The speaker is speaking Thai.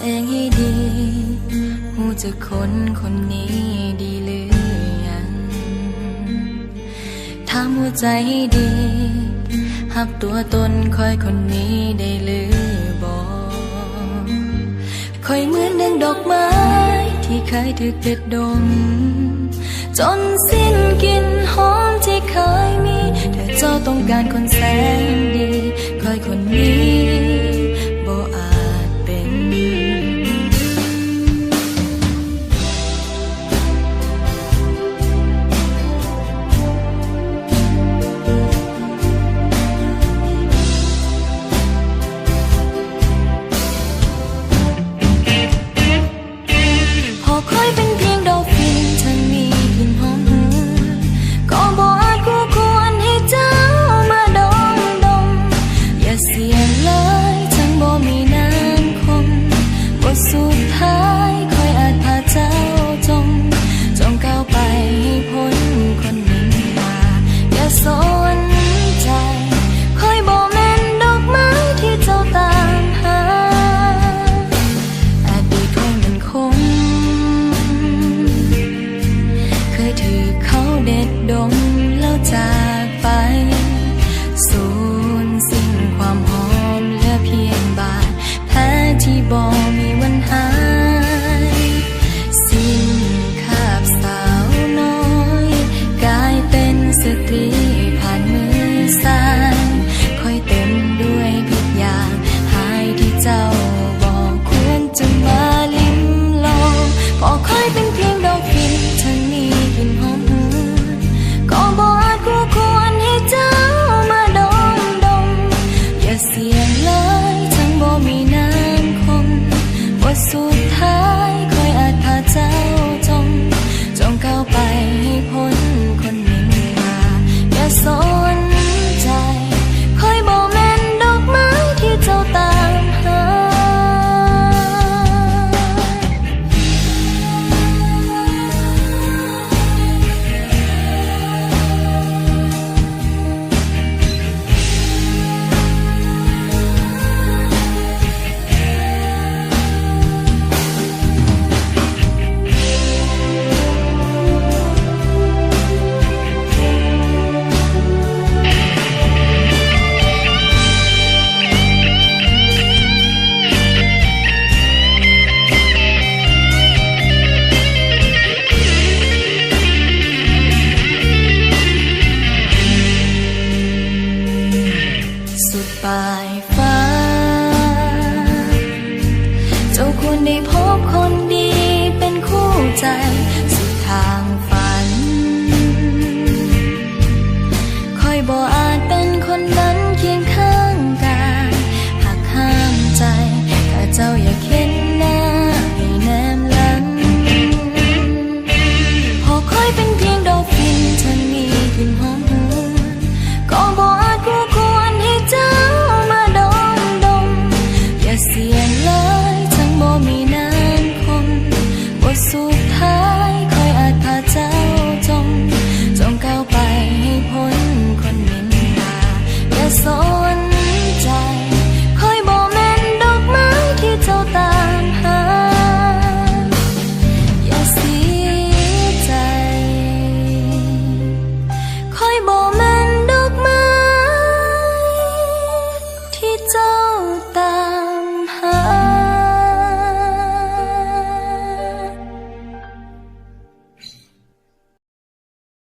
เองให้ดีหูจะคนคนนี้ดีหรือยังถามหัวใจให้ดีหักตัวตนคอยคนนี้ได้หรือบอกคอยเหมือนดังดอกไม้ที่เคยถูกเด็ดดม จนสิ้นกลิ่นหอมที่เคยมีถ้าเจ้าต้องการคนแสนายฟ้า เจ้าควรได้พบคนดีเป็นคู่ใจสุดทางฝัน คอยบอกอาจเป็นคนนั้นเคียงข้างกายหากห้ามใจ ถ้าเจ้าอยากเห็น 他在